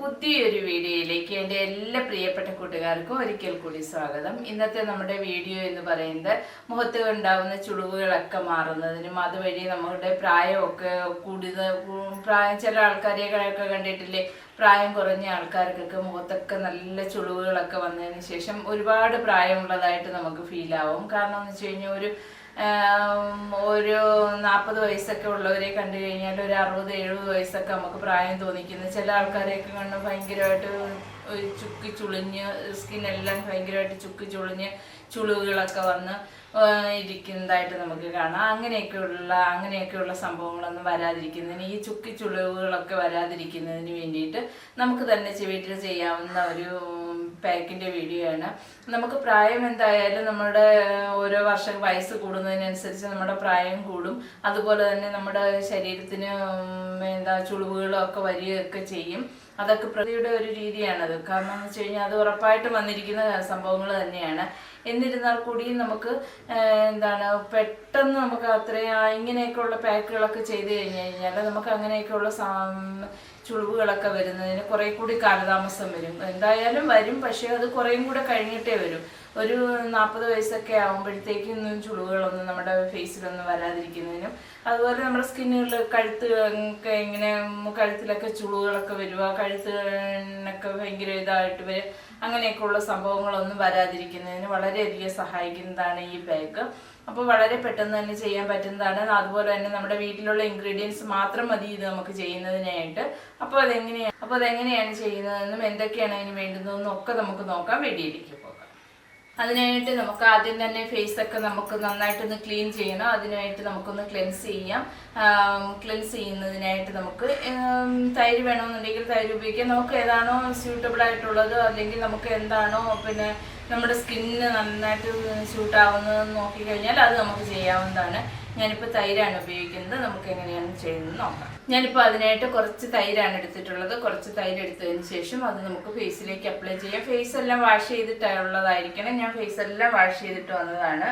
പുതിയൊരു വീഡിയോയിലേക്ക് എന്റെ എല്ലാ പ്രിയപ്പെട്ട കൂട്ടുകാർക്കും ഒരിക്കൽ കൂടി സ്വാഗതം. ഇന്നത്തെ നമ്മുടെ വീഡിയോ എന്ന് പറയുന്നത് മുഖത്ത് ഉണ്ടാകുന്ന ചുളിവുകളൊക്കെ മാറുന്നതിനും അതുവഴി നമ്മുടെ പ്രായമൊക്കെ കൂടുതൽ പ്രായം ചില ആൾക്കാരെയൊക്കെ കണ്ടിട്ടില്ലേ? പ്രായം കുറഞ്ഞ ആൾക്കാർക്കൊക്കെ മുഖത്തൊക്കെ നല്ല ചുളിവുകളൊക്കെ വന്നതിന് ശേഷം ഒരുപാട് പ്രായമുള്ളതായിട്ട് നമുക്ക് ഫീൽ ആവും. കാരണം എന്ന് വെച്ച് കഴിഞ്ഞാൽ ഒരു ഒരു നാൽപ്പത് വയസ്സൊക്കെ ഉള്ളവരെ കണ്ടു കഴിഞ്ഞാൽ ഒരു അറുപത് എഴുപത് വയസ്സൊക്കെ നമുക്ക് പ്രായം തോന്നിക്കുന്നു. ചില ആൾക്കാരെയൊക്കെ കണ്ട് ഭയങ്കരമായിട്ട് ചുക്കി ചുളിഞ്ഞ് സ്കിന്നെല്ലാം ഭയങ്കരമായിട്ട് ചുക്കി ചുളിഞ്ഞ് ചുളിവുകളൊക്കെ വന്ന് ഇരിക്കുന്നതായിട്ട് നമുക്ക് കാണാം. അങ്ങനെയൊക്കെയുള്ള അങ്ങനെയൊക്കെയുള്ള സംഭവങ്ങളൊന്നും വരാതിരിക്കുന്നതിന് ഈ ചുക്കി ചുളിവുകളൊക്കെ വരാതിരിക്കുന്നതിന് വേണ്ടിയിട്ട് നമുക്ക് തന്നെ വീട്ടിൽ ചെയ്യാവുന്ന ഒരു പാക്കിന്റെ വീഡിയോ ആണ്. നമുക്ക് പ്രായം എന്തായാലും നമ്മുടെ ഓരോ വർഷം വയസ്സ് കൂടുന്നതിനനുസരിച്ച് നമ്മുടെ പ്രായം കൂടും. അതുപോലെ തന്നെ നമ്മുടെ ശരീരത്തിന് എന്താ ചുളിവുകളും ഒക്കെ വരികയൊക്കെ ചെയ്യും. അതൊക്കെ പ്രതിയുടെ ഒരു രീതിയാണത്. കാരണം എന്ന് വെച്ച് കഴിഞ്ഞാൽ അത് ഉറപ്പായിട്ടും വന്നിരിക്കുന്ന സംഭവങ്ങൾ തന്നെയാണ്. എന്നിരുന്നാൽ കൂടിയും നമുക്ക് എന്താണ് പെട്ടെന്ന് നമുക്ക് അത്രയും ഇങ്ങനെയൊക്കെയുള്ള പാക്കുകളൊക്കെ ചെയ്ത് കഴിഞ്ഞ് കഴിഞ്ഞാൽ നമുക്ക് അങ്ങനെയൊക്കെയുള്ള ചുളിവുകളൊക്കെ വരുന്നതിന് കുറേ കൂടി കാലതാമസം വരും. എന്തായാലും വരും പക്ഷേ അത് കുറേയും കൂടെ കഴിഞ്ഞിട്ടേ വരും. ഒരു നാൽപ്പത് വയസ്സൊക്കെ ആകുമ്പോഴത്തേക്കും ചുളിവുകളൊന്നും നമ്മുടെ ഫേസിലൊന്നും വരാതിരിക്കുന്നതിനും അതുപോലെ നമ്മുടെ സ്കിന്നുകളിൽ കഴുത്ത് ഒക്കെ ഇങ്ങനെ കഴുത്തിലൊക്കെ ചുളിവുകളൊക്കെ വരിക കഴുത്തിനൊക്കെ ഭയങ്കര ഇതായിട്ട് വരും. അങ്ങനെയൊക്കെയുള്ള സംഭവങ്ങളൊന്നും വരാതിരിക്കുന്നതിന് വളരെയധികം സഹായിക്കുന്നതാണ് ഈ പാക്ക് അപ്പോൾ വളരെ പെട്ടെന്ന് തന്നെ ചെയ്യാൻ പറ്റുന്നതാണ്. അതുപോലെ തന്നെ നമ്മുടെ വീട്ടിലുള്ള ഇൻഗ്രീഡിയൻസ് മാത്രം മതി ഇത് നമുക്ക് ചെയ്യുന്നതിനായിട്ട്. അപ്പോൾ അതെങ്ങനെയാണ് അപ്പോൾ അതെങ്ങനെയാണ് ചെയ്യുന്നതെന്നും എന്തൊക്കെയാണ് അതിന് വേണ്ടുന്നതെന്നും ഒക്കെ നമുക്ക് നോക്കാം. വെടിയിലേക്ക് പോകാം. അതിനായിട്ട് നമുക്ക് ആദ്യം തന്നെ ഫേസ് ഒക്കെ നമുക്ക് നന്നായിട്ടൊന്ന് ക്ലീൻ ചെയ്യണം. അതിനായിട്ട് നമുക്കൊന്ന് ക്ലെൻസ് ചെയ്യാം. ക്ലെൻസ് ചെയ്യുന്നതിനായിട്ട് നമുക്ക് തൈര് വേണമെന്നുണ്ടെങ്കിൽ തൈര് ഉപയോഗിക്കാം. നമുക്ക് ഏതാണോ സ്യൂട്ടബിൾ ആയിട്ടുള്ളത് അല്ലെങ്കിൽ നമുക്ക് എന്താണോ പിന്നെ നമ്മുടെ സ്കിന്നിന് നന്നായിട്ട് സ്യൂട്ട് നോക്കി കഴിഞ്ഞാൽ അത് നമുക്ക് ചെയ്യാവുന്നതാണ്. ഞാനിപ്പോൾ തൈരാണ് ഉപയോഗിക്കുന്നത്. നമുക്ക് എങ്ങനെയാണ് ചെയ്യുന്നത് നോക്കാം. ഞാനിപ്പോൾ അതിനായിട്ട് കുറച്ച് തൈരാണ് എടുത്തിട്ടുള്ളത്. കുറച്ച് തൈര് എടുത്തതിന് ശേഷം അത് നമുക്ക് ഫേസിലേക്ക് അപ്ലൈ ചെയ്യാം. ഫേസ് എല്ലാം വാഷ് ചെയ്തിട്ടുള്ളതായിരിക്കണം. ഞാൻ ഫേസ് എല്ലാം വാഷ് ചെയ്തിട്ട് വന്നതാണ്.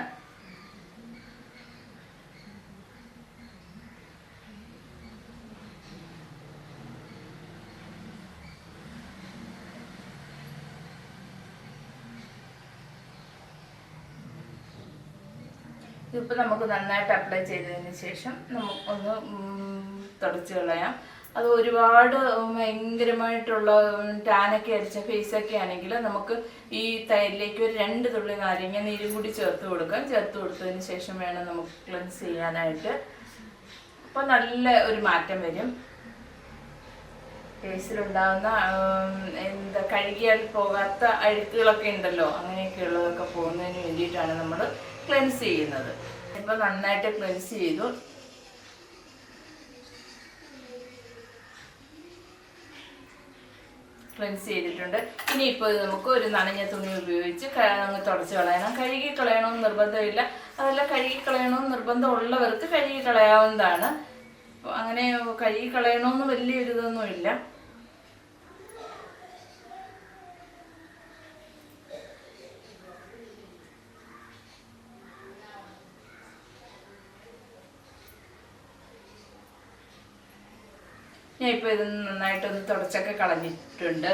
ഇതിപ്പോൾ നമുക്ക് നന്നായിട്ട് അപ്ലൈ ചെയ്തതിന് ശേഷം നമുക്ക് ഒന്ന് തുടച്ച് കളയാം. അത് ഒരുപാട് ഭയങ്കരമായിട്ടുള്ള ടാനൊക്കെ അടിച്ച ഫേസൊക്കെ ആണെങ്കിൽ നമുക്ക് ഈ തൈരിലേക്ക് ഒരു രണ്ട് തുള്ളി നാരങ്ങ നീരും കൂടി ചേർത്ത് കൊടുക്കാം. ചേർത്ത് കൊടുത്തതിന് ശേഷം വേണം നമുക്ക് ക്ലെൻസ് ചെയ്യാനായിട്ട്. അപ്പോൾ നല്ല ഒരു മാറ്റം വരും. ഫേസിലുണ്ടാകുന്ന എന്താ കഴുകിയാൽ പോകാത്ത അഴുക്കുകളൊക്കെ ഉണ്ടല്ലോ അങ്ങനെയൊക്കെയുള്ളതൊക്കെ പോകുന്നതിന് വേണ്ടിയിട്ടാണ് നമ്മൾ ക്ലെൻസ് ചെയ്യുന്നത്. ഇപ്പം നന്നായിട്ട് ക്ലെൻസ് ചെയ്തു. ക്ലെൻസ് ചെയ്തിട്ടുണ്ട്. ഇനി ഇപ്പോൾ നമുക്ക് ഒരു നനഞ്ഞ തുണി ഉപയോഗിച്ച് അങ്ങ് തുടച്ച് കളയണം. കഴുകി കളയണമെന്ന് നിർബന്ധമില്ല. അതല്ല കഴുകി കളയണമെന്ന് നിർബന്ധമുള്ളവർക്ക് കഴുകി കളയാവുന്നതാണ്. അങ്ങനെ കഴുകി കളയണമെന്ന് വലിയ ഇതൊന്നുമില്ല ഞാൻ ഇപ്പോൾ ഇത് നന്നായിട്ടൊന്ന് തുടച്ചൊക്കെ കളഞ്ഞിട്ടുണ്ട്.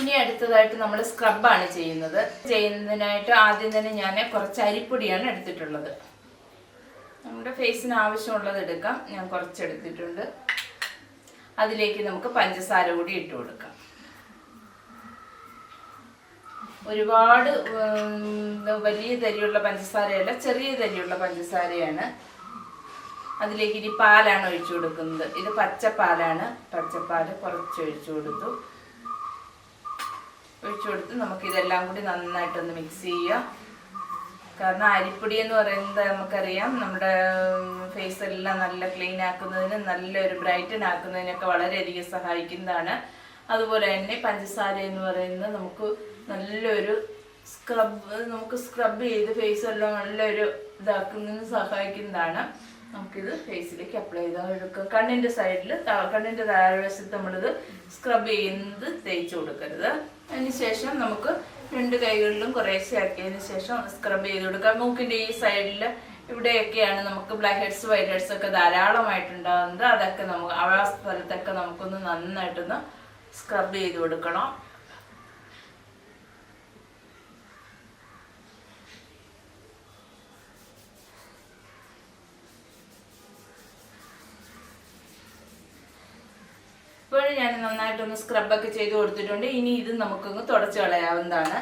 ഇനി അടുത്തതായിട്ട് നമ്മൾ സ്ക്രബാണ് ചെയ്യുന്നത്. ചെയ്യുന്നതിനായിട്ട് ആദ്യം തന്നെ ഞാൻ കുറച്ച് അരിപ്പൊടിയാണ് എടുത്തിട്ടുള്ളത്. നമ്മുടെ ഫേസിന് ആവശ്യമുള്ളത് എടുക്കാം. ഞാൻ കുറച്ച് എടുത്തിട്ടുണ്ട്. അതിലേക്ക് നമുക്ക് പഞ്ചസാര കൂടി ഇട്ട് കൊടുക്കാം. ഒരുപാട് വലിയ തരിയുള്ള പഞ്ചസാരയല്ല ചെറിയ തരിയുള്ള പഞ്ചസാരയാണ് അതിലേക്ക് ഇനി പാലാണ് ഒഴിച്ചു കൊടുക്കുന്നത്. ഇത് പച്ചപ്പാലാണ്. പച്ചപ്പാൽ കുറച്ച് ഒഴിച്ചു കൊടുത്തു. ഒഴിച്ചു കൊടുത്ത് നമുക്ക് ഇതെല്ലാം കൂടി നന്നായിട്ടൊന്ന് മിക്സ് ചെയ്യാം. കാരണം അരിപ്പൊടി എന്ന് പറയുന്നത് നമുക്കറിയാം. നമ്മുടെ ഫേസ് എല്ലാം നല്ല ക്ലീൻ ആക്കുന്നതിന് നല്ലൊരു ബ്രൈറ്റൻ ആക്കുന്നതിനൊക്കെ വളരെയധികം സഹായിക്കുന്നതാണ്. അതുപോലെ തന്നെ പഞ്ചസാര എന്ന് പറയുന്നത് നമുക്ക് നല്ലൊരു സ്ക്രബ് നമുക്ക് സ്ക്രബ് ചെയ്ത് ഫേസ് എല്ലാം നല്ലൊരു ഇതാക്കുന്നതിന് സഹായിക്കുന്നതാണ്. നമുക്കിത് ഫേസിലേക്ക് അപ്ലൈ ചെയ്താൽ എടുക്കുക കണ്ണിന്റെ സൈഡിൽ കണ്ണിന്റെ താഴ്വശത്ത് നമ്മളിത് സ്ക്രബ് ചെയ്യുന്നത് തേച്ച് കൊടുക്കരുത്. അതിന് ശേഷം നമുക്ക് രണ്ട് കൈകളിലും കുറേശ്ശെ ആക്കിയതിന് ശേഷം സ്ക്രബ് ചെയ്ത് കൊടുക്കാം. മൂക്കിന്റെ ഈ സൈഡിൽ ഇവിടെയൊക്കെയാണ് നമുക്ക് ബ്ലാക്ക് ഹെഡ്സ് വൈറ്റ് ഹെഡ്സ് ഒക്കെ ധാരാളമായിട്ടുണ്ടാകുന്നത്. അതൊക്കെ നമുക്ക് ആ സ്ഥലത്തൊക്കെ നമുക്കൊന്ന് നന്നായിട്ടൊന്ന് സ്ക്രബ് ചെയ്ത് കൊടുക്കണം. ഞാൻ നന്നായിട്ടൊന്ന് സ്ക്രബൊക്കെ ചെയ്ത് കൊടുത്തിട്ടുണ്ട്. ഇനി ഇത് നമുക്കൊന്ന് തുടച്ചു കളയാവുന്നതാണ്.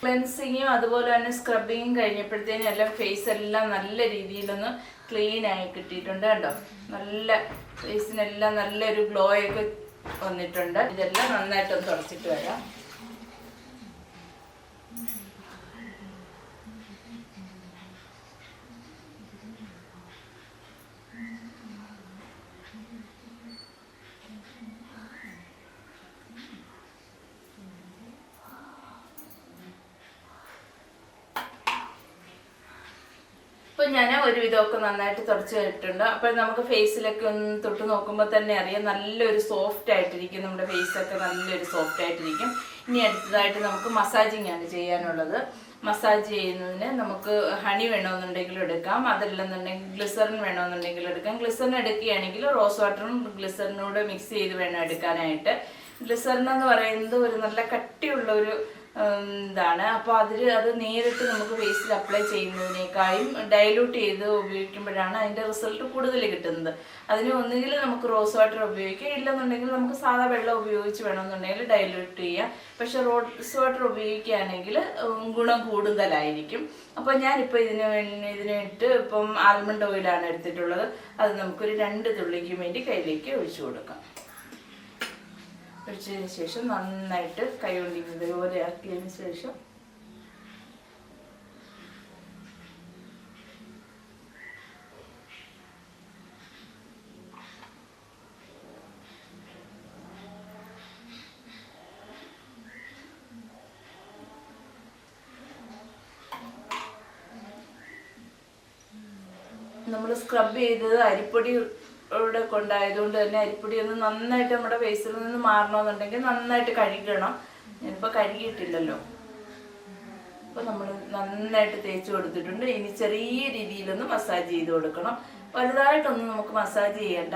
ക്ലെൻസിങ്ങും അതുപോലെ തന്നെ സ്ക്രബിങ്ങും കഴിഞ്ഞപ്പോഴത്തേനും എല്ലാം ഫേസ് എല്ലാം നല്ല രീതിയിലൊന്ന് ക്ലീൻ ആയി കിട്ടിയിട്ടുണ്ട് കേട്ടോ നല്ല ഫേസിനെല്ലാം നല്ലൊരു ഗ്ലോ ഒക്കെ വന്നിട്ടുണ്ട്. ഇതെല്ലാം നന്നായിട്ടൊന്ന് തുടച്ചിട്ട് വരാം. ഇപ്പൊ ഞാൻ ഒരു വിധമൊക്കെ നന്നായിട്ട് തുടച്ച് കഴിഞ്ഞിട്ടുണ്ട് അപ്പോൾ നമുക്ക് ഫേസിലൊക്കെ ഒന്ന് തൊട്ട് നോക്കുമ്പോൾ തന്നെ അറിയാം നല്ലൊരു സോഫ്റ്റ് ആയിട്ടിരിക്കും. നമ്മുടെ ഫേസൊക്കെ നല്ലൊരു സോഫ്റ്റ് ആയിട്ടിരിക്കും. ഇനി അടുത്തതായിട്ട് നമുക്ക് മസാജിങ് ആണ് ചെയ്യാനുള്ളത്. മസാജ് ചെയ്യുന്നതിന് നമുക്ക് ഹണി വേണമെന്നുണ്ടെങ്കിൽ എടുക്കാം. അതല്ലെന്നുണ്ടെങ്കിൽ ഗ്ലിസറിൻ വേണമെന്നുണ്ടെങ്കിൽ എടുക്കാം. ഗ്ലിസറിൻ എടുക്കുകയാണെങ്കിൽ റോസ് വാട്ടറും ഗ്ലിസറിനോട് മിക്സ് ചെയ്ത് വേണം എടുക്കാനായിട്ട്. ഗ്ലിസറിൻ എന്ന് പറയുന്നത് ഒരു നല്ല കട്ടിയുള്ള ഒരു ഇതാണ് അപ്പോൾ അതിൽ അത് നേരിട്ട് നമുക്ക് ഫേസിൽ അപ്ലൈ ചെയ്യുന്നതിനേക്കാളും ഡൈലൂട്ട് ചെയ്ത് ഉപയോഗിക്കുമ്പോഴാണ് അതിന്റെ റിസൾട്ട് കൂടുതൽ കിട്ടുന്നത്. അതിന് ഒന്നുകിൽ നമുക്ക് റോസ് വാട്ടർ ഉപയോഗിക്കാം. ഇല്ലെന്നുണ്ടെങ്കിൽ നമുക്ക് സാധാ വെള്ളം ഉപയോഗിച്ച് വേണമെന്നുണ്ടെങ്കിൽ ഡൈലൂട്ട് ചെയ്യാം. പക്ഷെ റോസ് വാട്ടർ ഉപയോഗിക്കുകയാണെങ്കിൽ ഗുണം കൂടുതലായിരിക്കും. അപ്പോൾ ഞാനിപ്പോൾ ഇതിന് വേണ്ടി ഇതിനായിട്ട് ഇപ്പം ആൽമണ്ട് ഓയിലാണ് എടുത്തിട്ടുള്ളത്. അത് നമുക്കൊരു രണ്ട് തുള്ളിക്ക് വേണ്ടി കയ്യിലേക്ക് ഒഴിച്ചു കൊടുക്കാം. ഒഴിച്ചതിന് ശേഷം നന്നായിട്ട് കൈ കൊണ്ട് ഇതുപോലെ ആക്കിയതിന് ശേഷം നമ്മൾ സ്ക്രബ് ചെയ്തത് അരിപ്പൊടിയുടെ കൊണ്ടായതുകൊണ്ട് തന്നെ അരിപ്പൊടി ഒന്ന് നന്നായിട്ട് നമ്മുടെ ഫേസിൽ നിന്ന് മാറണമെന്നുണ്ടെങ്കിൽ നന്നായിട്ട് കഴുകണം. ഞാനിപ്പോൾ കഴുകിയിട്ടില്ലല്ലോ. അപ്പോൾ നമ്മൾ നന്നായിട്ട് തേച്ച് കൊടുത്തിട്ടുണ്ട്. ഇനി ചെറിയ രീതിയിലൊന്ന് മസാജ് ചെയ്ത് കൊടുക്കണം. വലുതായിട്ടൊന്നും നമുക്ക് മസാജ് ചെയ്യണ്ട.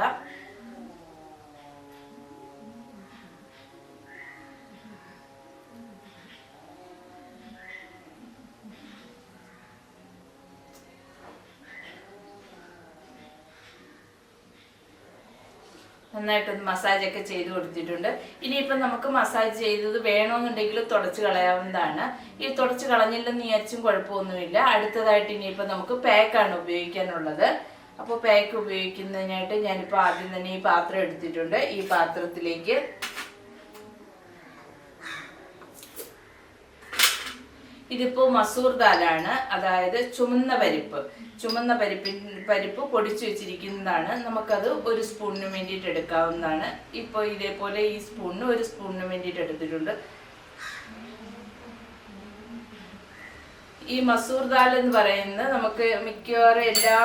നന്നായിട്ടൊന്ന് മസാജ് ഒക്കെ ചെയ്ത് കൊടുത്തിട്ടുണ്ട്. ഇനിയിപ്പം നമുക്ക് മസാജ് ചെയ്തത് വേണമെന്നുണ്ടെങ്കിൽ തുടച്ച് കളയാവുന്നതാണ്. ഈ തുടച്ച് കളഞ്ഞില്ലെന്ന് വിചാരിച്ചും കുഴപ്പമൊന്നുമില്ല. അടുത്തതായിട്ട് ഇനിയിപ്പം നമുക്ക് പാക്കാണ് ഉപയോഗിക്കാനുള്ളത്. അപ്പോൾ പാക്ക് ഉപയോഗിക്കുന്നതിനായിട്ട് ഞാനിപ്പോൾ ആദ്യം തന്നെ ഈ പാത്രം എടുത്തിട്ടുണ്ട്. ഈ പാത്രത്തിലേക്ക് ഇതിപ്പോ മസൂർ ദാലാണ് അതായത് ചുമന്ന പരിപ്പ്. ചുമന്ന പരിപ്പിൻ പരിപ്പ് പൊടിച്ചു വെച്ചിരിക്കുന്നതാണ്. നമുക്കത് ഒരു സ്പൂണിന് വേണ്ടിയിട്ട് എടുക്കാവുന്നതാണ്. ഇപ്പോൾ ഇതേപോലെ ഈ സ്പൂണിന് ഒരു സ്പൂണിന് വേണ്ടിയിട്ട് എടുത്തിട്ടുണ്ട്. ഈ മസൂർ ദാൽ എന്ന് പറയുന്നത് നമുക്ക് മിക്കവാറും എല്ലാ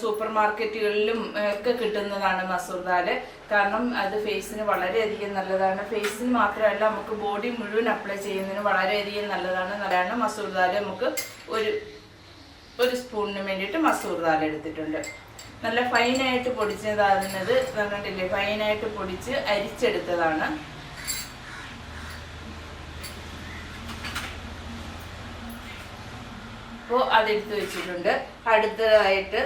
സൂപ്പർ മാർക്കറ്റുകളിലും ഒക്കെ കിട്ടുന്നതാണ് മസൂർ ദാൽ. കാരണം അത് ഫേസിന് വളരെയധികം നല്ലതാണ്. ഫേസിന് മാത്രമല്ല നമുക്ക് ബോഡി മുഴുവൻ അപ്ലൈ ചെയ്യുന്നതിന് വളരെയധികം നല്ലതാണ്. നല്ലതാണ് മസൂർ ദാൽ നമുക്ക് ഒരു ഒരു സ്പൂണിന് വേണ്ടിയിട്ട് മസൂർ ദാൽ എടുത്തിട്ടുണ്ട്. നല്ല ഫൈനായിട്ട് പൊടിച്ചതാകുന്നത് പറഞ്ഞിട്ടില്ലേ? ഫൈനായിട്ട് പൊടിച്ച് അരിച്ചെടുത്തതാണ്. അപ്പോൾ അതെടുത്ത് വെച്ചിട്ടുണ്ട്. അടുത്തതായിട്ട്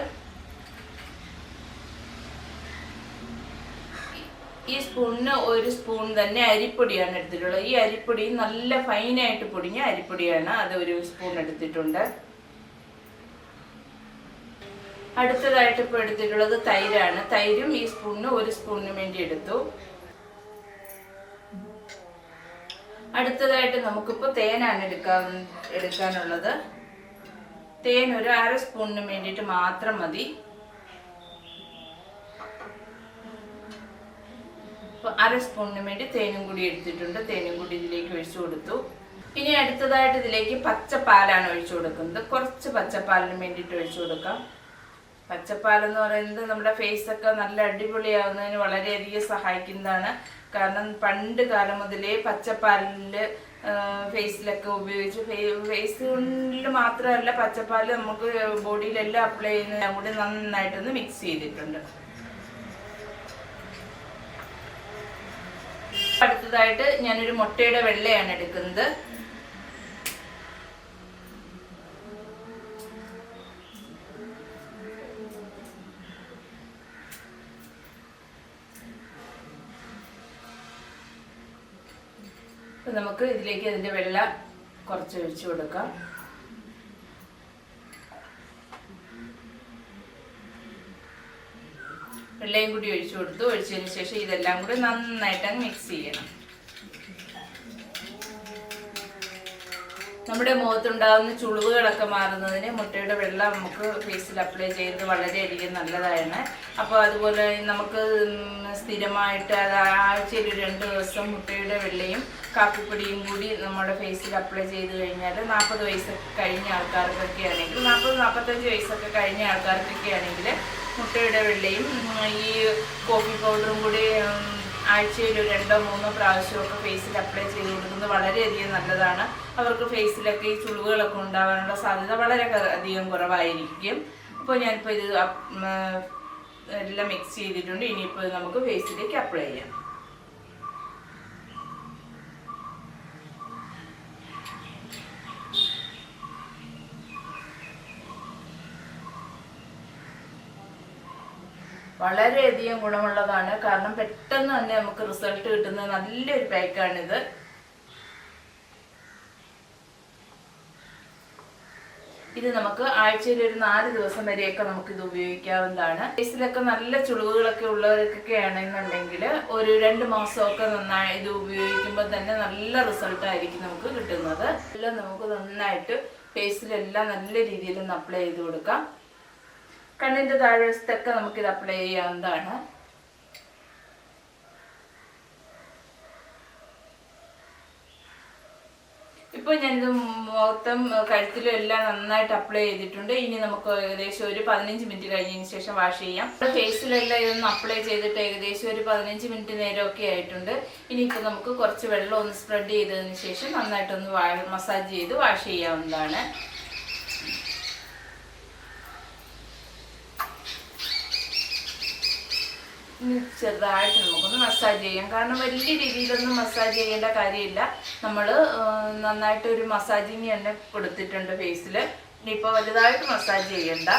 ഈ സ്പൂണിന് ഒരു സ്പൂൺ തന്നെ അരിപ്പൊടിയാണ് എടുത്തിട്ടുള്ളത്. ഈ അരിപ്പൊടി നല്ല ഫൈനായിട്ട് പൊടിഞ്ഞ അരിപ്പൊടിയാണ് അത് ഒരു സ്പൂൺ എടുത്തിട്ടുണ്ട്. അടുത്തതായിട്ട് ഇപ്പോൾ എടുത്തിട്ടുള്ളത് തൈരാണ്. തൈരും ഈ സ്പൂണിന് ഒരു സ്പൂണിന് വേണ്ടി എടുത്തു. അടുത്തതായിട്ട് നമുക്കിപ്പോൾ തേനാണ് എടുക്കാൻ എടുക്കാനുള്ളത്. തേൻ ഒരു അര സ്പൂണിന് വേണ്ടിയിട്ട് മാത്രം മതി. അര സ്പൂണിന് വേണ്ടി തേനും കൂടി എടുത്തിട്ടുണ്ട്. തേനും കൂടി ഇതിലേക്ക് ഒഴിച്ചു കൊടുത്തു. ഇനി അടുത്തതായിട്ട് ഇതിലേക്ക് പച്ചപ്പാലാണ് ഒഴിച്ചു കൊടുക്കുന്നത്. കുറച്ച് പച്ചപ്പാലിന് വേണ്ടിയിട്ട് ഒഴിച്ചു കൊടുക്കാം. പച്ചപ്പാലെന്ന് പറയുന്നത് നമ്മുടെ ഫേസ് ഒക്കെ നല്ല അടിപൊളിയാവുന്നതിന് വളരെയധികം സഹായിക്കുന്നതാണ്. കാരണം പണ്ട് കാലം മുതലേ പച്ചപ്പാലിൽ ഫേസിലൊക്കെ ഉപയോഗിച്ച്. ഫേസിൽ മാത്രമല്ല പച്ചപ്പാൽ നമുക്ക് ബോഡിയിലെല്ലാം അപ്ലൈ ചെയ്യുന്നതിനും കൂടി നന്നായിട്ടൊന്ന് മിക്സ് ചെയ്തിട്ടുണ്ട്. അടുത്തതായിട്ട് ഞാനൊരു മുട്ടയുടെ വെള്ളയാണ് എടുക്കുന്നത്. നമുക്ക് ഇതിലേക്ക് അതിന്റെ വെള്ള കുറച്ച് ഒഴിച്ചു കൊടുക്കാം. വെള്ളയും കൂടി ഒഴിച്ചു കൊടുത്തു. ഒഴിച്ചതിന് ശേഷം ഇതെല്ലാം കൂടി നന്നായിട്ട് മിക്സ് ചെയ്യണം. നമ്മുടെ മുഖത്തുണ്ടാകുന്ന ചുളിവുകളൊക്കെ മാറുന്നതിന് മുട്ടയുടെ വെള്ളം നമുക്ക് ഫേസിൽ അപ്ലൈ ചെയ്യുന്നത് വളരെയധികം നല്ലതാണ്. അപ്പോൾ അതുപോലെ നമുക്ക് സ്ഥിരമായിട്ട് അത് ആഴ്ചയിൽ രണ്ട് ദിവസം മുട്ടയുടെ വെള്ളയും കാപ്പിപ്പൊടിയും കൂടി നമ്മുടെ ഫേസിൽ അപ്ലൈ ചെയ്ത് കഴിഞ്ഞാൽ നാൽപ്പത് വയസ്സൊക്കെ കഴിഞ്ഞ ആൾക്കാർക്കൊക്കെ ആണെങ്കിൽ നാൽപ്പത് നാൽപ്പത്തഞ്ച് വയസ്സൊക്കെ കഴിഞ്ഞ ആൾക്കാർക്കൊക്കെ ആണെങ്കിൽ മുട്ടയുടെ വെള്ളയും ഈ കോഫി പൗഡറും കൂടി ആഴ്ചയിൽ രണ്ടോ മൂന്നോ പ്രാവശ്യമൊക്കെ ഫേസിൽ അപ്ലൈ ചെയ്ത് കൊടുക്കുന്നത് വളരെയധികം നല്ലതാണ്. അവർക്ക് ഫേസിലൊക്കെ ഈ ചുളിവുകളൊക്കെ ഉണ്ടാകാനുള്ള സാധ്യത വളരെ അധികം കുറവായിരിക്കും. അപ്പോൾ ഞാനിപ്പോൾ ഇത് എല്ലാം മിക്സ് ചെയ്തിട്ടുണ്ട്. ഇനിയിപ്പോൾ നമുക്ക് ഫേസിലേക്ക് അപ്ലൈ ചെയ്യാം. വളരെയധികം ഗുണമുള്ളതാണ്. കാരണം പെട്ടെന്ന് തന്നെ നമുക്ക് റിസൾട്ട് കിട്ടുന്ന നല്ലൊരു പാക്കാണിത് ഇത് നമുക്ക് ആഴ്ചയിൽ ഒരു നാല് ദിവസം വരെയൊക്കെ നമുക്ക് ഇത് ഉപയോഗിക്കാവുന്നതാണ് ഫേസിലൊക്കെ നല്ല ചുളിവുകളൊക്കെ ഉള്ളവർക്കൊക്കെ ആണെന്നുണ്ടെങ്കിൽ ഒരു രണ്ട് മാസമൊക്കെ നന്നായി ഇത് ഉപയോഗിക്കുമ്പോൾ തന്നെ നല്ല റിസൾട്ട് ആയിരിക്കും നമുക്ക് കിട്ടുന്നത്. എല്ലാം നമുക്ക് നന്നായിട്ട് ഫേസിലെല്ലാം നല്ല രീതിയിൽ ഒന്ന് അപ്ലൈ ചെയ്ത് കൊടുക്കാം. കണ്ണിന്റെ താഴ്വശത്തൊക്കെ നമുക്കിത് അപ്ലൈ ചെയ്യാവുന്നതാണ്. ഇപ്പൊ ഞാനിത് മൊത്തം കഴുത്തിലും എല്ലാം നന്നായിട്ട് അപ്ലൈ ചെയ്തിട്ടുണ്ട്. ഇനി നമുക്ക് ഏകദേശം ഒരു പതിനഞ്ച് മിനിറ്റ് കഴിഞ്ഞതിന് ശേഷം വാഷ് ചെയ്യാം. ഫേസിലെല്ലാം ഇതൊന്ന് അപ്ലൈ ചെയ്തിട്ട് ഏകദേശം ഒരു പതിനഞ്ച് മിനിറ്റ് നേരമൊക്കെ ആയിട്ടുണ്ട്. ഇനിയിപ്പോൾ നമുക്ക് കുറച്ച് വെള്ളം ഒന്ന് സ്പ്രെഡ് ചെയ്തതിന് ശേഷം നന്നായിട്ടൊന്ന് മസാജ് ചെയ്ത് വാഷ് ചെയ്യാവുന്നതാണ്. ഇനി ചെറുതായിട്ട് നമുക്കൊന്ന് മസാജ് ചെയ്യാം. കാരണം വലിയ രീതിയിലൊന്നും മസാജ് ചെയ്യേണ്ട കാര്യമില്ല. നമ്മൾ നന്നായിട്ട് ഒരു മസാജിങ് തന്നെ കൊടുത്തിട്ടുണ്ട് ഫേസിൽ ഇനിയിപ്പോൾ വലുതായിട്ട് മസാജ് ചെയ്യണ്ട.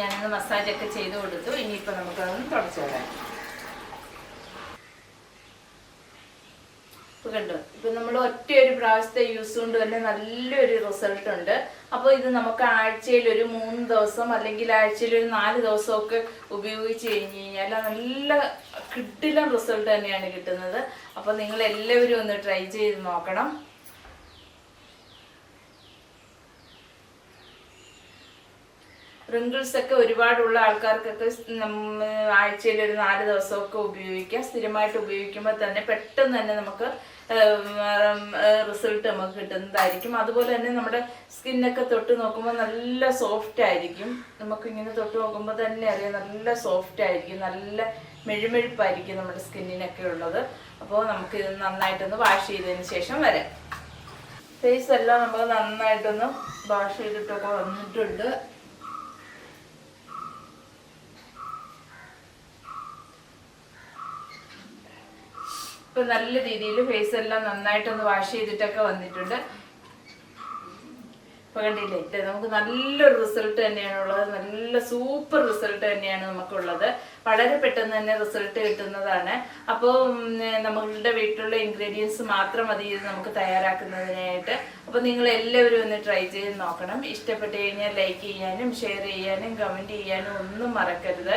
ഞാനൊന്ന് മസാജൊക്കെ ചെയ്ത് കൊടുത്തു. ഇനിയിപ്പോൾ നമുക്കതൊന്ന് തുടച്ചു വിടാം ഇപ്പൊ കണ്ടു? ഇപ്പൊ നമ്മൾ ഒറ്റ ഒരു പ്രാവശ്യത്തെ യൂസ് കൊണ്ട് തന്നെ നല്ലൊരു റിസൾട്ട് ഉണ്ട്. അപ്പോൾ ഇത് നമുക്ക് ആഴ്ചയിൽ ഒരു മൂന്ന് ദിവസം അല്ലെങ്കിൽ ആഴ്ചയിൽ ഒരു നാല് ദിവസമൊക്കെ ഉപയോഗിച്ച് കഴിഞ്ഞ് കഴിഞ്ഞാൽ നല്ല കിട്ടില്ല റിസൾട്ട് തന്നെയാണ് കിട്ടുന്നത്. അപ്പോൾ നിങ്ങൾ എല്ലാവരും ഒന്ന് ട്രൈ ചെയ്ത് നോക്കണം. റിങ്കിൾസ് ഒക്കെ ഒരുപാടുള്ള ആൾക്കാർക്കൊക്കെ ആഴ്ചയിൽ ഒരു നാല് ദിവസമൊക്കെ ഉപയോഗിക്കാം. സ്ഥിരമായിട്ട് ഉപയോഗിക്കുമ്പോൾ തന്നെ പെട്ടെന്ന് തന്നെ നമുക്ക് റിസൾട്ട് നമുക്ക് കിട്ടുന്നതായിരിക്കും. അതുപോലെ തന്നെ നമ്മുടെ സ്കിന്നൊക്കെ തൊട്ട് നോക്കുമ്പോൾ നല്ല സോഫ്റ്റ് ആയിരിക്കും. നമുക്ക് ഇങ്ങനെ തൊട്ട് നോക്കുമ്പോൾ തന്നെ അറിയാം നല്ല സോഫ്റ്റ് ആയിരിക്കും നല്ല മെഴുമെഴുപ്പായിരിക്കും നമ്മുടെ സ്കിന്നിനൊക്കെ ഉള്ളത്. അപ്പോൾ നമുക്ക് ഇത് നന്നായിട്ടൊന്ന് വാഷ് ചെയ്തതിന് ശേഷം വരാം. ഫേസ് എല്ലാം നമ്മൾ നന്നായിട്ടൊന്ന് വാഷ് ചെയ്തിട്ടൊക്കെ വന്നിട്ടുണ്ട്. ഇപ്പൊ നല്ല രീതിയിൽ ഫേസ് എല്ലാം നന്നായിട്ടൊന്ന് വാഷ് ചെയ്തിട്ടൊക്കെ വന്നിട്ടുണ്ട്. ഇപ്പൊ കണ്ടില്ലേ ഇത് നമുക്ക് നല്ലൊരു റിസൾട്ട് തന്നെയാണ് ഉള്ളത്. നല്ല സൂപ്പർ റിസൾട്ട് തന്നെയാണ് നമുക്കുള്ളത്. വളരെ പെട്ടെന്ന് തന്നെ റിസൾട്ട് കിട്ടുന്നതാണ്. അപ്പോൾ നമ്മളുടെ വീട്ടിലുള്ള ഇൻഗ്രീഡിയൻസ് മാത്രം മതി ഇത് നമുക്ക് തയ്യാറാക്കുന്നതിനായിട്ട്. അപ്പോൾ നിങ്ങൾ എല്ലാവരും ഒന്ന് ട്രൈ ചെയ്ത് നോക്കണം. ഇഷ്ടപ്പെട്ട് കഴിഞ്ഞാൽ ലൈക്ക് ചെയ്യാനും ഷെയർ ചെയ്യാനും കമന്റ് ചെയ്യാനും ഒന്നും മറക്കരുത്.